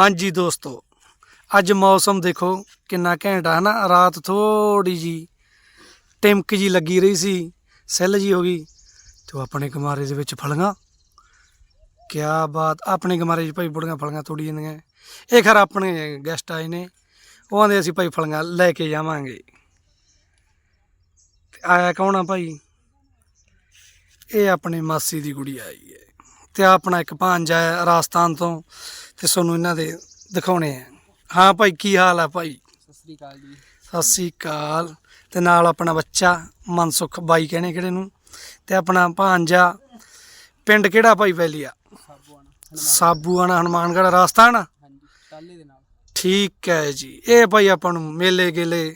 ਹਾਂਜੀ ਦੋਸਤੋ, ਅੱਜ ਮੌਸਮ ਦੇਖੋ ਕਿੰਨਾ ਘੈਂਟ ਆ, ਹਨਾ? ਰਾਤ ਥੋੜੀ ਜੀ ਟਿਮਕ ਜੀ ਲੱਗੀ ਰਹੀ ਸੀ, ਸੈੱਲ ਜੀ ਹੋ ਗਈ, ਤੇ ਉਹ ਆਪਣੇ ਕਮਾਰੇ ਦੇ ਵਿੱਚ ਫਲੀਆਂ। ਕਿਆ ਬਾਤ, ਆਪਣੇ ਕਮਾਰੇ 'ਚ ਭਾਈ ਬੁੜੀਆਂ ਫਲੀਆਂ ਤੋੜੀ ਜਾਂਦੀਆਂ। ਇਹ ਖਰ ਆਪਣੇ ਗੈਸਟ ਆਏ ਨੇ, ਉਹ ਆਂਦੇ ਅਸੀਂ ਭਾਈ ਫਲੀਆਂ ਲੈ ਕੇ ਜਾਵਾਂਗੇ। ਤੇ ਆਇਆ ਕੌਣ ਆ ਭਾਈ? ਇਹ ਆਪਣੇ ਮਾਸੀ ਦੀ ਕੁੜੀ ਆਈ ਹੈ। ਤੇ ਆਪਣਾ ਇੱਕ ਭਾਂਜਾ ਹੈ ਰਾਜਸਥਾਨ ਤੋਂ। ਤੇ ਤੁਹਾਨੂੰ ਇਹਨਾਂ ਦੇ ਦਿਖਾਉਣੇ ਆ। ਹਾਂ ਭਾਈ, ਕੀ ਹਾਲ ਆ ਭਾਈ? ਸਤਿ ਸ੍ਰੀ ਅਕਾਲ ਜੀ। ਸਤਿ ਸ੍ਰੀ ਅਕਾਲ ਤੇ ਨਾਲ ਆਪਣਾ ਬੱਚਾ ਮਨਸੁਖ ਬਾਈ ਕਹਿੰਦੇ ਕਿਹੜੇ ਨੂੰ। ਤੇ ਆਪਣਾ ਭਾਂਜਾ ਪਿੰਡ ਕਿਹੜਾ ਭਾਈ ਵੈਲੀਆ ਸਾਬੂਆਣਾ ਸਾਬੂਆਣਾ ਹਨੂਮਾਨਗੜ੍ਹ, ਰਾਜਸਥਾਨ? ਹਾਂਜੀ ਟਾਲੇ ਦੇ ਨਾਲ ਠੀਕ ਹੈ ਜੀ। ਇਹ ਭਾਈ ਆਪਾਂ ਨੂੰ ਮੇਲੇ ਗੇਲੇ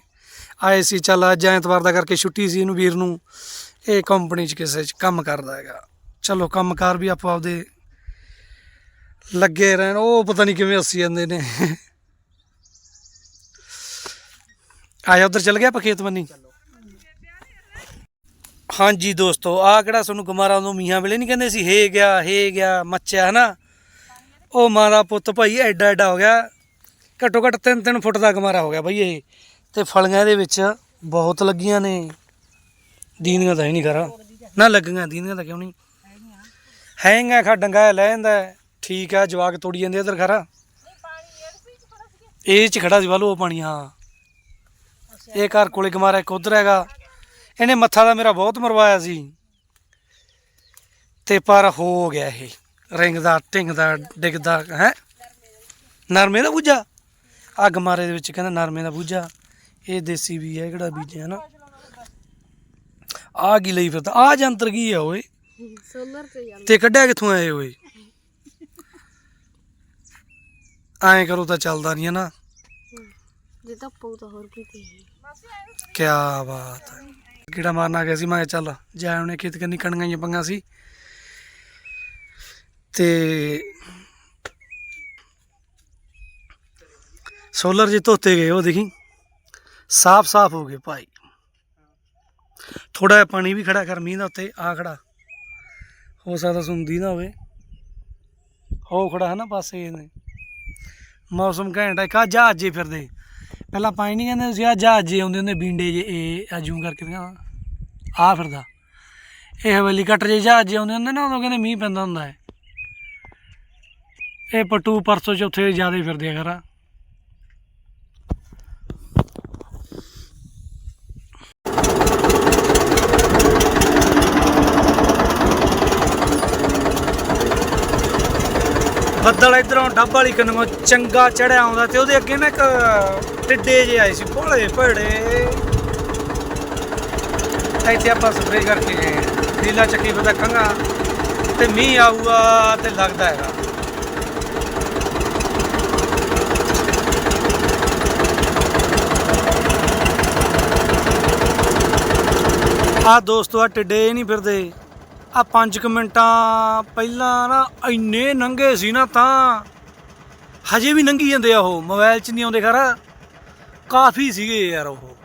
ਆਏ ਸੀ। ਚੱਲ ਅੱਜ ਐਤਵਾਰ ਦਾ ਕਰਕੇ ਛੁੱਟੀ ਸੀ ਇਹਨੂੰ ਵੀਰ ਨੂੰ। ਇਹ ਕੰਪਨੀ 'ਚ ਕਿਸੇ 'ਚ ਕੰਮ ਕਰਦਾ ਹੈਗਾ। ਚਲੋ ਕੰਮਕਾਰ ਵੀ ਆਪਾਂ ਆਪਦੇ ਲੱਗੇ ਰਹਿਣ, ਉਹ ਪਤਾ ਨਹੀਂ ਕਿਵੇਂ ਹੱਸੀ ਜਾਂਦੇ ਨੇ। ਆਇਆ ਉਧਰ ਚੱਲ ਗਿਆ ਆਪਾਂ ਖੇਤ ਬੰਨੀ? ਹਾਂਜੀ ਦੋਸਤੋ ਆ ਕਿਹੜਾ ਤੁਹਾਨੂੰ ਗਮਾਰਾ ਨੂੰ ਮੀਆਂ ਵੇਲੇ ਨਹੀਂ ਕਹਿੰਦੇ ਸੀ? ਹੇ ਗਿਆ ਹੇ ਗਿਆ, ਮੱਚਿਆ, ਹਨਾ? ਉਹ ਮਾਂ ਦਾ ਪੁੱਤ ਭਾਈ ਐਡਾ ਐਡਾ ਹੋ ਗਿਆ। ਘੱਟੋ ਘੱਟ 3-3 ਫੁੱਟ ਦਾ ਗਮਾਰਾ ਹੋ ਗਿਆ ਭਾਈ ਇਹ। ਤੇ ਫਲੀਆਂ ਦੇ ਵਿੱਚ ਬਹੁਤ ਲੱਗੀਆਂ ਨੇ। ਦੀਨੀਆਂ ਤਾਂ ਹੀ ਨਹੀਂ ਕਰਾ ਨਾ ਲੱਗੀਆਂ ਦੀਨੀਆਂ ਤਾਂ ਕਿਉਂ ਨਹੀਂ ਹੈਂਗਾ ਖਾ ਡੰਗਾ ਲੈ ਜਾਂਦਾ ਠੀਕ ਆ ਜਵਾਕ ਤੋੜੀ ਜਾਂਦੇ ਇਧਰ ਖਰਾ। ਇਹ ਚ ਖੜਾ ਸੀ ਵਾਲੋ ਉਹ ਪਾਣੀ ਹਾਂ। ਇਹ ਘਰ ਕੋਲੇ ਗਮਾਰਾ ਇੱਕ ਉਧਰ ਹੈਗਾ। ਇਹਨੇ ਮੱਥਾ ਦਾ ਮੇਰਾ ਬਹੁਤ ਮਰਵਾਇਆ ਸੀ। ਤੇ ਪਰ ਹੋ ਗਿਆ ਇਹ। ਰਿੰਗਦਾ ਢਿੰਗਦਾ ਡਿੱਗਦਾ ਹੈ? ਨਰਮੇ ਦਾ ਬੂਝਾ। ਅੱਗ ਮਾਰੇ ਦੇ ਵਿੱਚ ਕਹਿੰਦਾ ਨਰਮੇ ਦਾ ਬੂਝਾ। ਇਹ ਦੇਸੀ ਵੀ ਹੈ ਕਿਹੜਾ ਬੀਜਿਆ ਨਾ? ਆ ਕੀ ਲਈ ਫਿਰਦਾ? ਆ ਜੰਤਰ ਕੀ ਆ ਓਏ? ਸੋਲਰ ਤੇ ਤੇ ਕੱਢਿਆ ਕਿੱਥੋਂ ਆਏ ਓਏ? ਐਂ ਕਰੋ ਤਾਂ ਚੱਲਦਾ ਨਹੀਂ ਹੈ ਨਾ। ਜੇ ਤਾਂ ਪਊ ਤਾਂ ਹੋਰ ਕੀ ਤੇ ਕਿਆ ਬਾਤ ਹੈ। ਕਿਹੜਾ ਮਾਰਨਾ ਗਿਆ ਸੀ? ਮੈਂ ਕਿਹਾ ਚੱਲ ਜਾ ਉਹਨੇ ਖੇਤ ਕੰਨੀ ਕਣੀਆਂ ਹੀ ਪੰਗਾ ਸੀ। ਤੇ ਸੋਲਰ ਜੀ ਧੋਤੇ ਗਏ ਉਹ ਦੇਖੀ। ਸਾਫ਼ ਸਾਫ਼ ਹੋ ਗਏ ਭਾਈ। ਥੋੜਾ ਜਿਹਾ ਪਾਣੀ ਵੀ ਖੜਾ ਕਰ ਮੀਂਹ ਦਾ ਉੱਤੇ ਆ ਖੜਾ ਹੋ ਸਕਦਾ ਸੁਣਦੀ ਨਾ ਹੋਵੇ। ਹੋ ਖੜਾ ਹੈ ਨਾ ਪਾਸੇ ਇਹਨੇ। ਮੌਸਮ ਘੈਂਟ ਹੈ ਕਾ ਜਹਾਜ਼ੇ ਫਿਰਦੇ। ਪਹਿਲਾਂ ਪਾਣੀ ਨਹੀਂ ਕਹਿੰਦੇ ਸੀ ਆ ਜਹਾਜ਼ੇ ਆਉਂਦੇ ਹੁੰਦੇ, ਬੀਂਡੇ ਜੇ, ਇਹ ਆਜੂ ਕਰਕੇ ਦਿਖਾ। ਆ ਫਿਰਦਾ। ਇਹ ਹਵੇਲੀ ਕੱਟ ਜੇ ਜਹਾਜ਼ੇ ਆਉਂਦੇ ਹੁੰਦੇ ਨਾ, ਉਦੋਂ ਕਹਿੰਦੇ ਮੀਂਹ ਪੈਂਦਾ ਹੁੰਦਾ ਹੈ। ਇਹ ਪਟੂ ਪਰਸੋਂ ਚੌਥੇ ਜ਼ਿਆਦਾ ਫਿਰਦੇ ਆ ਖਰਾ ਬੱਦਲ ਇਧਰੋਂ ਡੱਬ ਵਾਲੀ ਕੰਨੋਂ ਚੰਗਾ ਚੜਿਆ ਆਉਂਦਾ ਤੇ ਉਹਦੇ ਅੱਗੇ ਨਾ ਇੱਕ ਟਿੱਡੇ ਜਿਹੇ ਆਏ ਸੀ, ਭੋਲੇ ਭੜੇ। ਇੱਥੇ ਆਪਾਂ ਸਪਰੇਅ ਕਰਕੇ ਗਏ ਹਾਂ। ਨੀਲਾ ਚੱਕੀ ਪਤਾ ਖੰਗਾ ਤੇ ਮੀਂਹ ਆਊਗਾ ਤੇ ਲੱਗਦਾ ਹੈਗਾ। ਆ ਦੋਸਤੋ ਆ ਟਿੱਡੇ ਨਹੀਂ ਫਿਰਦੇ। ਆ 5 ਮਿੰਟਾਂ ਪਹਿਲਾਂ ਨਾ ਇੰਨੇ ਨੰਗੇ ਸੀ ਨਾ ਤਾਂ ਹਜੇ ਵੀ ਨੰਗੀ ਜਾਂਦੇ ਆ ਉਹ ਮੋਬਾਈਲ 'ਚ ਨਹੀਂ ਆਉਂਦੇ ਖਰਾ। ਕਾਫੀ ਸੀਗੇ ਯਾਰ ਉਹ।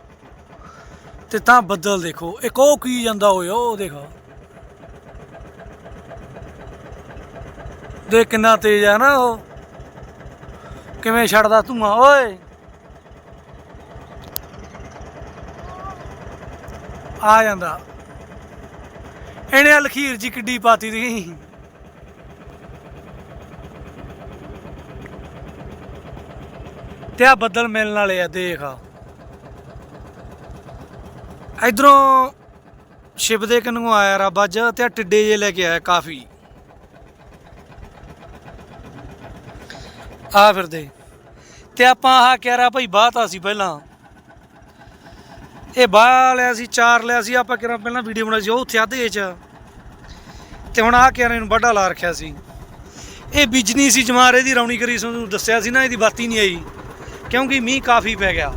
ਤੇ ਤਾਂ ਬੱਦਲ ਦੇਖੋ, ਇੱਕ ਉਹ ਕੀ ਜਾਂਦਾ ਹੋਇਆ ਉਹ ਦੇਖੋ। ਦੇ ਕਿੰਨਾ ਤੇਜ਼ ਆ ਨਾ ਉਹ। ਕਿਵੇਂ ਛੱਡਦਾ ਧੂਆਂ, ਓਏ। ਆ ਜਾਂਦਾ। ਇਹਨੇ ਲਖੀਰ ਜੀ ਕਿੱਡੀ ਪਾਤੀ ਦੀ ਤੇ ਆ ਬੱਦਲ ਮਿਲਣ ਵਾਲੇ ਆ, ਦੇਖ ਆ। ਇਧਰੋਂ ਸ਼ਿਵ ਦੇ ਕਨੂੰ ਆਇਆ ਰੱਬ ਅੱਜ, ਤੇ ਆ ਟਿੱਡੇ ਜੇ ਲੈ ਕੇ ਆਇਆ ਕਾਫੀ। ਆ ਫਿਰਦੇ ਤੇ ਆਪਾਂ ਆਹ ਕਹਿ ਰਾ ਭਾਈ ਬਾਤ ਸੀ ਪਹਿਲਾਂ। ਇਹ ਬਾਹ ਲਿਆ ਸੀ, ਚਾਰ ਲਿਆ ਸੀ, ਆਪਾਂ ਕਿਹਾ ਪਹਿਲਾਂ ਵੀਡੀਓ ਬਣਾਈ ਸੀ, ਉਹ ਉੱਥੇ ਆਧੇ ਚ ਤੇ ਹੁਣ ਆਹ ਕਿਆਰੇ ਨੂੰ ਵੱਡਾ ਲਾ ਰੱਖਿਆ ਸੀ। ਇਹ ਬਿਜਨੀ ਸੀ ਜਮਾਰੇ ਦੀ, ਰੌਣੀ ਕਰੀ ਸਾਨੂੰ ਦੱਸਿਆ ਸੀ ਨਾ, ਇਹਦੀ ਬਾਤੀ ਨਹੀਂ ਆਈ, ਕਿਉਂਕਿ ਮੀਂਹ ਕਾਫੀ ਪੈ ਗਿਆ।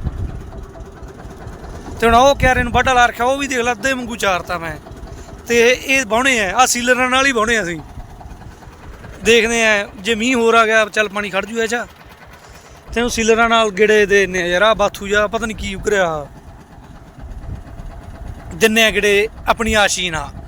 ਤੇ ਹੁਣ ਉਹ ਕਿਆਰੇ ਨੂੰ ਵੱਡਾ ਲਾ ਰੱਖਿਆ, ਉਹ ਵੀ ਦੇਖ ਲਾ, ਅੱਧੇ ਵਾਂਗੂ ਚਾਰਤਾ ਮੈਂ। ਤੇ ਇਹ ਬਾਉਣੇ ਆ ਆ ਸੀਲਰਾਂ ਨਾਲ ਹੀ ਬਾਉਣੇ ਆ ਅਸੀਂ। ਦੇਖਦੇ ਆ, ਜੇ ਮੀਂਹ ਹੋਰ ਆ ਗਿਆ, ਚੱਲ ਪਾਣੀ ਖੜ ਜੂ ਇਹ ਤੇ ਉਹ ਸੀਲਰਾਂ ਨਾਲ ਗਿੜੇ ਦੇ ਨੇ ਯਾਰ ਆ ਬਾਥੂ ਜਾ, ਪਤਾ ਨਹੀਂ ਕੀ ਉਕਰਿਆ। ਦਿੰਨੇ ਆ ਗਿੜੇ, ਆਪਣੀ ਆਸ਼ੀ ਨਾਲ।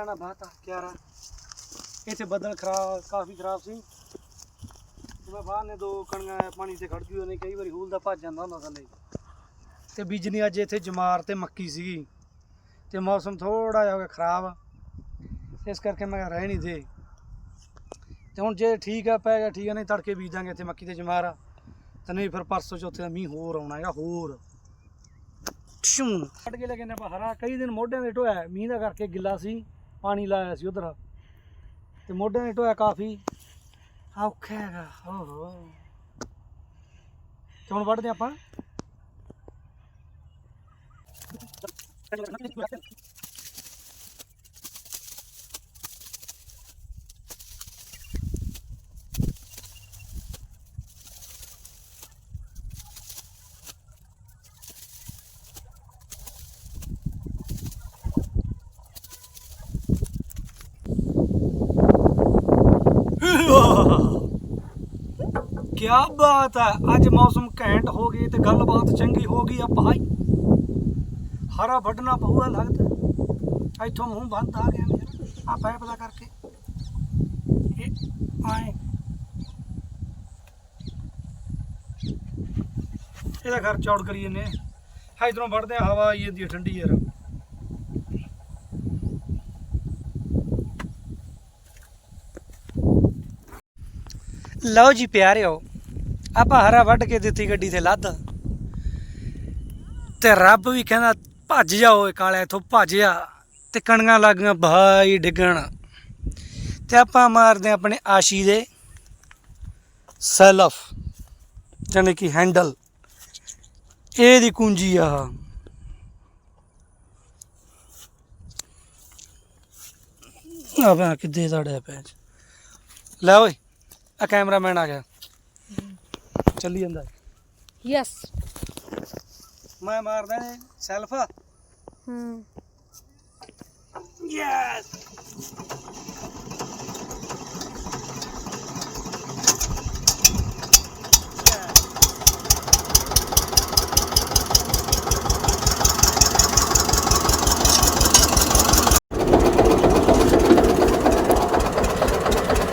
ਇਹ ਨਾ ਬਾਤਾ ਕਿਆਰਾ। ਇੱਥੇ ਬੱਦਲ ਖਰਾਬ, ਕਾਫੀ ਖਰਾਬ ਸੀ। ਤੇ ਮੈਂ ਬਾਹਰ ਨੇ ਦੋ ਕਣੀਆਂ ਪਾਣੀ ਤੇ ਖੜ ਜੂ ਨੇ ਕਈ ਵਾਰੀ ਹੂਲ ਦਾ ਭੱਜ ਜਾਂਦਾ ਹੁੰਦਾ ਥੱਲੇ। ਤੇ ਬੀਜਣੀ ਅੱਜ ਇੱਥੇ ਜਮਾਰ ਤੇ ਮੱਕੀ ਸੀਗੀ। ਤੇ ਮੌਸਮ ਥੋੜਾ ਜਿਹਾ ਹੋ ਗਿਆ ਖਰਾਬ। ਇਸ ਕਰਕੇ ਮੈਂ ਰਹਿ ਨਹੀਂ ਦੇ। ਤੇ ਹੁਣ ਜੇ ਠੀਕ ਆ, ਪੈ ਗਿਆ, ਠੀਕ ਆ, ਨਹੀਂ ਤੜਕੇ ਬੀਜ ਦਾਂਗੇ ਇੱਥੇ ਮੱਕੀ ਤੇ ਜਮਾਰ। ਤੇ ਨਹੀਂ ਫਿਰ ਪਰਸੋਂ ਚੌਥੇ ਦਾ ਮੀਂਹ ਹੋਰ ਆਉਣਾ ਹੈਗਾ, ਹੋਰ। ਛੂ। ਕੱਢ ਕੇ ਲਗੇ ਨੇ ਆਪਾਂ ਹਰਾ। ਕਈ ਦਿਨ ਮੋਢਿਆਂ ਦੇ ਢੋਇਆ, ਮੀਂਹ ਦਾ ਕਰਕੇ ਗਿੱਲਾ ਸੀ। ਪਾਣੀ ਲਾਇਆ ਸੀ ਉਧਰ। ਤੇ ਮੋਢਿਆਂ ਨੇ ਢੋਇਆ ਕਾਫੀ। ਔਖਾ ਹੈਗਾ, ਓਹੋ। ਤੇ ਹੁਣ ਵੱਢਦੇ ਆਪਾਂ। ਕਿਆ ਬਾਤ ਹੈ। ਅੱਜ ਮੌਸਮ ਘੈਂਟ ਹੋ ਗਈ ਤੇ ਗੱਲਬਾਤ ਚੰਗੀ ਹੋ ਗਈ ਆ ਭਾਈ। ਹਰਾ ਵੱਢਣਾ ਪਊਗਾ ਲੱਗਦਾ। ਇੱਥੋਂ ਮੂੰਹ ਬੰਦ ਆ ਗਿਆ ਮੇਰਾ। ਆ ਪੈਪ ਦਾ ਕਰਕੇ। ਇਹ ਆਏ। ਇਹਦਾ ਘਰ ਚੌੜ ਕਰੀ ਜੰਨੇ ਹਾਂ, ਇਧਰੋਂ ਵੱਢਦੇ ਆ ਹਵਾ, ਆਈ ਜਾਂਦੀ ਆ ਠੰਡੀ ਯਾਰ। ਲਓ ਜੀ ਪਿਆਰਿਓ ਆਪਾਂ ਹਰਾ ਵੱਢ ਕੇ ਦਿੱਤੀ ਗੱਡੀ ਤੇ ਲੱਦ। ਤੇ ਰੱਬ ਵੀ ਕਹਿੰਦਾ, ਭੱਜ ਜਾਓ ਇਹ ਕਾਲਿਆ ਇਥੋਂ ਭੱਜ ਜਾ ਤੇ ਕਣੀਆਂ ਲੱਗੀਆਂ ਭਾਈ ਡਿੱਗਣ। ਤੇ ਆਪਾਂ ਮਾਰਦੇ ਹਾਂ ਆਪਣੇ ਆਸ਼ੀ ਦੇ ਸੈਲਫ ਜਾਨੀ ਕਿ ਹੈਂਡਲ। ਇਹਦੀ ਕੁੰਜੀ ਆ। ਆਪਾਂ ਕਿੱਦੇ ਸਾੜਿਆ ਪੈਚ ਲੈ ਓਏ ਆ ਕੈਮਰਾਮੈਨ ਆ ਗਿਆ। ਚੱਲੀ ਜਾਂਦਾ ਯੈਸ ਮੈਂ ਮਾਰਦਾ ਸੈਲਫ ਹੂੰ। ਯੈਸ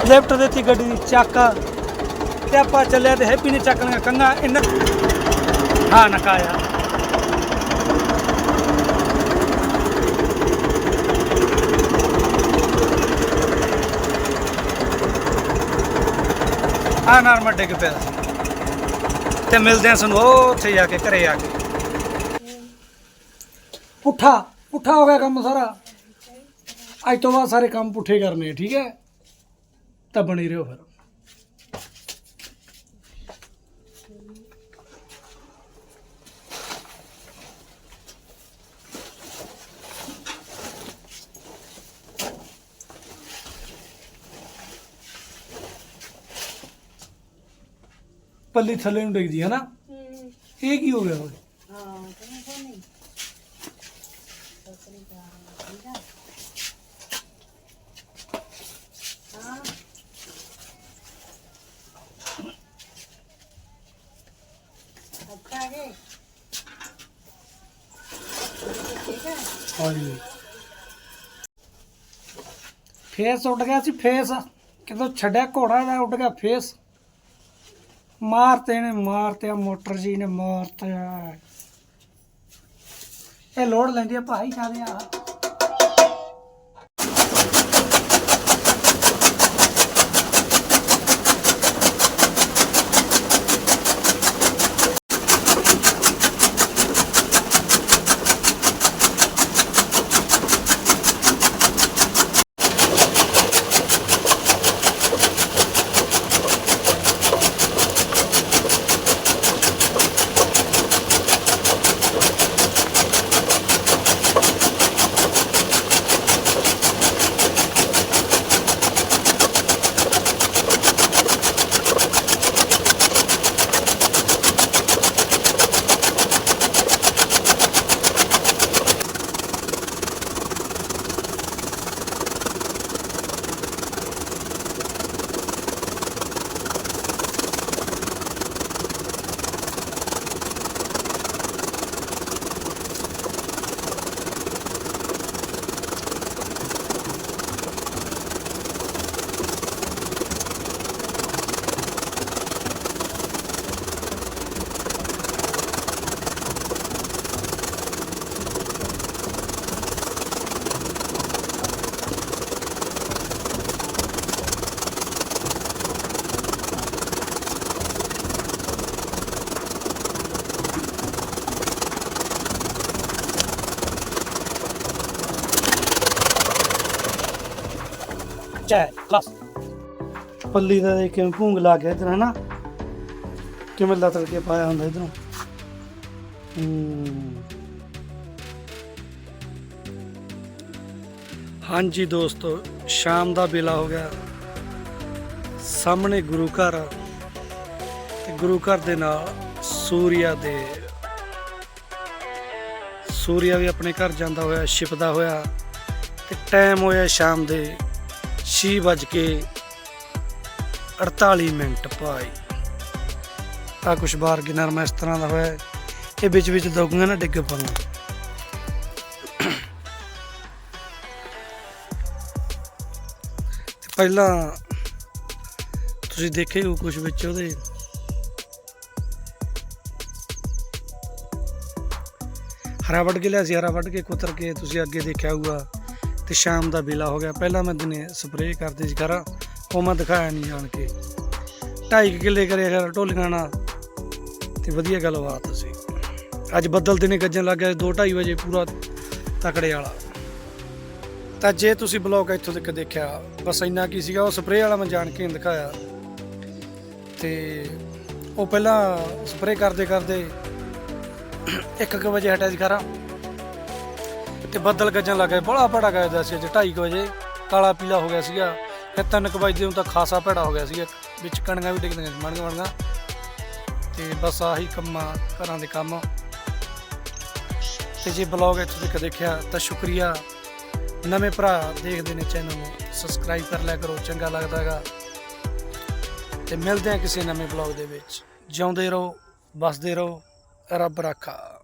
ਲੈਫਟ ਦਿੱਤੀ ਗੱਡੀ ਦੀ ਚੱਕ। ਤੇ ਆਪਾਂ ਚੱਲਿਆ ਤੇ ਹੈਪੀ ਨੇ ਚੱਕਣੀਆਂ ਕੰਗਾ ਇਹਨਾਂ ਹਾਂ ਨਕਾਇਆ ਆ। ਨਾਰਮਲ ਡਿੱਗ ਪਿਆ। ਤੇ ਮਿਲਦੇ ਆ ਸਾਨੂੰ ਉਹ ਉੱਥੇ ਜਾ ਕੇ, ਘਰੇ ਆ ਕੇ। ਪੁੱਠਾ ਪੁੱਠਾ ਹੋ ਗਿਆ ਕੰਮ ਸਾਰਾ। ਅੱਜ ਤੋਂ ਬਾਅਦ ਸਾਰੇ ਕੰਮ ਪੁੱਠੇ ਕਰਨੇ, ਠੀਕ ਹੈ? ਤਾਂ ਬਣੀ ਰਹੋ ਫਿਰ। ਪੱਲੀ ਥੱਲੇ ਨੂੰ ਡਿੱਗਦੀ ਹੈ ਨਾ ਇਹ ਕੀ ਹੋ ਗਿਆ ਓਏ? ਹਾਂਜੀ। ਫੇਸ ਉੱਡ ਗਿਆ ਸੀ, ਫੇਸ। ਕਿਦੋਂ ਛੱਡਿਆ ਘੋੜਾ ਦਾ ਉੱਡ ਗਿਆ, ਫੇਸ। ਮਾਰਤੇ ਨੇ ਮਾਰਤੇ ਮੋਟਰ ਜੀ ਨੇ ਮਾਰਤੇ। ਇਹ ਲੋੜ ਲੈਂਦੀ ਆ ਭਾਈ ਕਾਦੇ ਆ। ਚੈ ਕਲਾਸ ਪੱਲੀ ਦਾ ਦੇਖ ਕਿਵੇਂ ਭੂੰਗ ਲਾ ਗਿਆ ਇਧਰ, ਹਨਾ? ਕਿਵੇਂ ਲਤੜ ਕੇ ਪਾਇਆ ਹੁੰਦਾ ਇਧਰੋਂ? ਹਾਂਜੀ ਦੋਸਤੋ, ਸ਼ਾਮ ਦਾ ਵੇਲਾ ਹੋ ਗਿਆ। ਸਾਹਮਣੇ ਗੁਰੂ ਘਰ ਤੇ ਗੁਰੂ ਘਰ ਦੇ ਨਾਲ ਸੂਰਿਆ ਦੇ ਸੂਰਿਆ ਵੀ ਆਪਣੇ ਘਰ ਜਾਂਦਾ ਹੋਇਆ, ਛਿਪਦਾ ਹੋਇਆ। ਤੇ ਟਾਈਮ ਹੋਇਆ ਸ਼ਾਮ ਦੇ 6 ਵੱਜ ਕੇ 48 ਮਿੰਟ ਭਾਈ। ਆ ਕੁਛ ਬਾਰ ਗਿਨਰ ਮੈਂ ਇਸ ਤਰ੍ਹਾਂ ਦਾ ਹੋਇਆ, ਇਹ ਵਿੱਚ ਵਿੱਚ ਦੋਗੀਆਂ ਨਾ ਡਿੱਗ ਪਣਾ ਪਹਿਲਾਂ ਤੁਸੀਂ ਦੇਖੇ ਹੋ ਕੁਝ ਵਿੱਚ ਉਹਦੇ? ਹਰਾ ਵੱਢ ਕੇ ਲਿਆ ਸੀ, ਹਰਾ ਵੱਢ ਕੇ ਕੁਤਰ ਕੇ ਤੁਸੀਂ ਅੱਗੇ ਦੇਖਿਆ ਹੋਊਗਾ। ਤੇ ਸ਼ਾਮ ਦਾ ਵੇਲਾ ਹੋ ਗਿਆ। ਪਹਿਲਾਂ ਮੈਂ ਦਿਨੇ ਸਪਰੇਅ ਕਰਦੇ ਸੀ ਘਰਾਂ, ਉਹ ਮੈਂ ਦਿਖਾਇਆ ਨਹੀਂ ਜਾਣ ਕੇ। ਢਾਈ ਕੁ ਕਿੱਲੇ ਕਰਿਆ ਕਰ ਢੋਲੀਆਂ ਨਾਲ। ਤੇ ਵਧੀਆ ਗੱਲਬਾਤ ਸੀ। ਅੱਜ ਬੱਦਲ ਦਿਨੇ ਗੱਜਣ ਲੱਗ ਗਿਆ 2:30 ਵਜੇ ਪੂਰਾ ਤਕੜੇ ਵਾਲਾ। ਤਾਂ ਜੇ ਤੁਸੀਂ ਬਲੌਗ ਇੱਥੋਂ ਤੱਕ ਦੇਖਿਆ, ਬਸ ਇੰਨਾ ਕੀ ਸੀਗਾ, ਉਹ ਸਪਰੇਅ ਵਾਲਾ ਮੈਂ ਜਾਣ ਕੇ ਦਿਖਾਇਆ। ਤੇ ਉਹ ਪਹਿਲਾਂ ਸਪਰੇਅ ਕਰਦੇ ਕਰਦੇ 1:00 ਵਜੇ ਹਟਿਆ ਸੀ ਘਰਾਂ। ਤੇ ਬੱਦਲ ਗੱਜਣ ਲੱਗ ਗਏ, ਬੜਾ ਭੜਾ ਗੱਜਦਾ ਸੀ ਅੱਜ 2:30 ਵਜੇ। ਕਾਲਾ ਪੀਲਾ ਹੋ ਗਿਆ ਸੀਗਾ। ਫਿਰ 3:00 ਵਜੇ ਨੂੰ ਤਾਂ ਖਾਸਾ ਭੜਾ ਹੋ ਗਿਆ ਸੀਗਾ, ਵਿੱਚ ਕਣੀਆਂ ਵੀ ਡਿੱਗਦੀਆਂ ਸੀ ਮਣੀਆਂ ਮਣੀਆਂ ਤੇ ਬਸ ਆਹੀ ਕੰਮਾਂ ਘਰਾਂ ਦੇ ਕੰਮ। ਤੇ ਜੇ ਬਲੌਗ ਇੱਥੋਂ ਤੱਕ ਦੇਖਿਆ, ਤਾਂ ਸ਼ੁਕਰੀਆ। ਨਵੇਂ ਭਰਾ ਦੇਖਦੇ ਨੇ ਚੈਨਲ ਨੂੰ, ਸਬਸਕ੍ਰਾਈਬ ਕਰ ਲਿਆ ਕਰੋ, ਚੰਗਾ ਲੱਗਦਾਗਾ ਤੇ ਮਿਲਦੇ ਆ ਕਿਸੇ ਨਵੇਂ ਬਲੌਗ ਦੇ ਵਿੱਚ। ਜਿਉਂਦੇ ਰਹੋ, ਵਸਦੇ ਰਹੋ, ਰੱਬ ਰਾਖਾ।